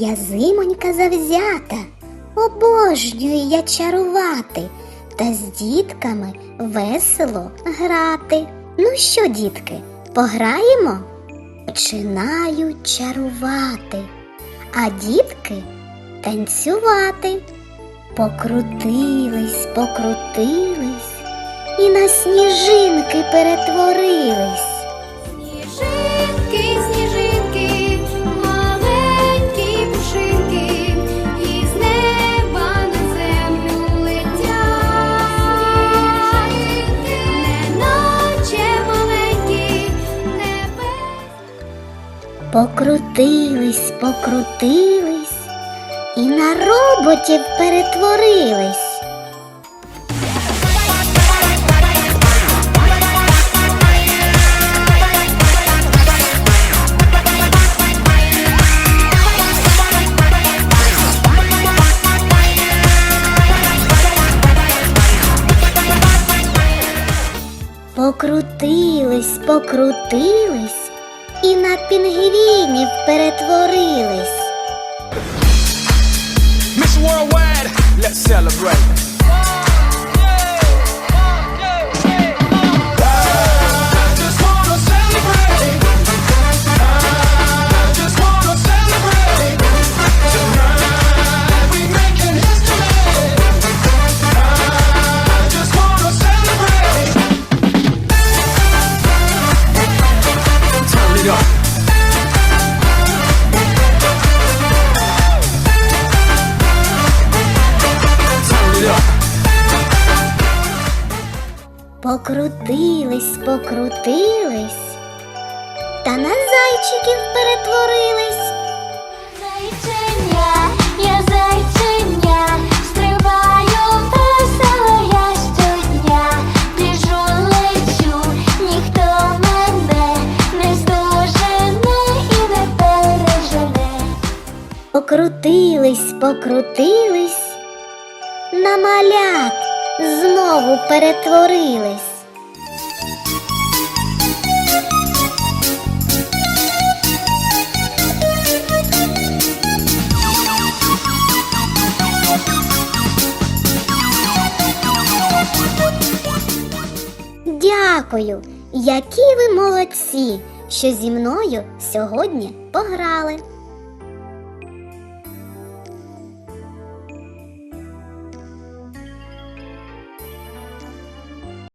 Я зимонька завзята, обожнюю я чарувати та з дітками весело грати. Ну що, дітки, пограємо? Починаю чарувати, а дітки танцювати. Покрутились, покрутились і на сніжинки перетворились. Покрутились, покрутились і на роботів перетворились. Покрутились, покрутились і на пінгвінів перетворились. Miss Worldwide, let's celebrate. Покрутились, покрутились, та на зайчиків перетворились. Зайченя, я зайченя, стрибаю весело я щодня, біжу лечу, ніхто мене не здожене і не пережене. Покрутились, покрутились, на малят знову перетворились. Дякую, які ви молодці, що зі мною сьогодні пограли.